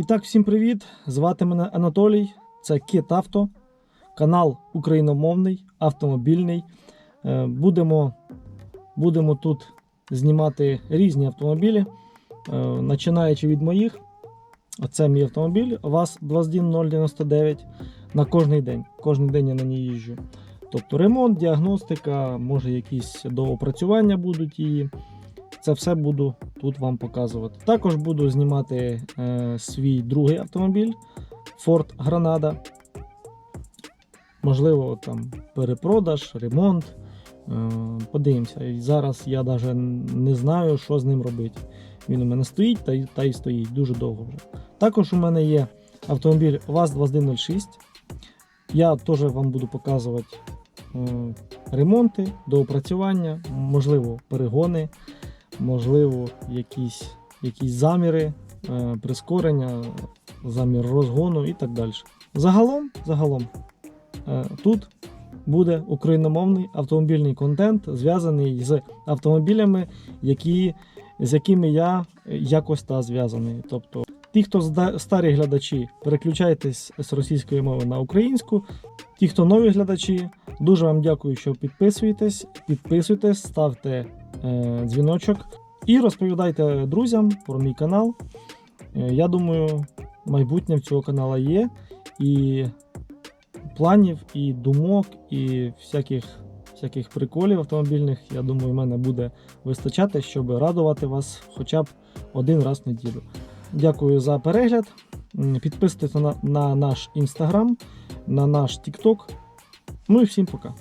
І так, всім привіт! Звати мене Анатолій. Це Кит Авто, канал україномовний, автомобільний. Е, Будемо, будемо тут знімати різні автомобілі, е, починаючи від моїх. Оце мій автомобіль ВАЗ-210099 на кожний день. Кожен день я на ній їжджу. Тобто ремонт, діагностика, може якісь доопрацювання будуть її. Це все буду тут вам показувати. Також буду знімати е, свій другий автомобіль Ford Granada. Можливо, там перепродаж, ремонт. Е, подивимося. І зараз я навіть не знаю, що з ним робити. Він у мене стоїть та, та й стоїть дуже довго вже. Також у мене є автомобіль ВАЗ-2106. Я теж вам буду показувати е, ремонти, доопрацювання, можливо, перегони, можливо, якісь, якісь заміри, е, прискорення, замір розгону і так далі. Загалом, загалом е, тут буде україномовний автомобільний контент, зв'язаний з автомобілями, які, з якими я якось та зв'язаний. Тобто, ті, хто старі глядачі, переключайтесь з російської мови на українську. Ті, хто нові глядачі, дуже вам дякую, що підписуєтесь. Підписуйтесь, ставте дзвіночок і розповідайте друзям про мій канал. Е, я думаю, майбутнє в цього каналу є. І планів, і думок, і всяких, всяких приколів автомобільних, я думаю, в мене буде вистачати, щоб радувати вас хоча б один раз в неділю. Дякую за перегляд. Підписуйтесь на, на наш інстаграм, на наш TikTok. Ну і всім пока.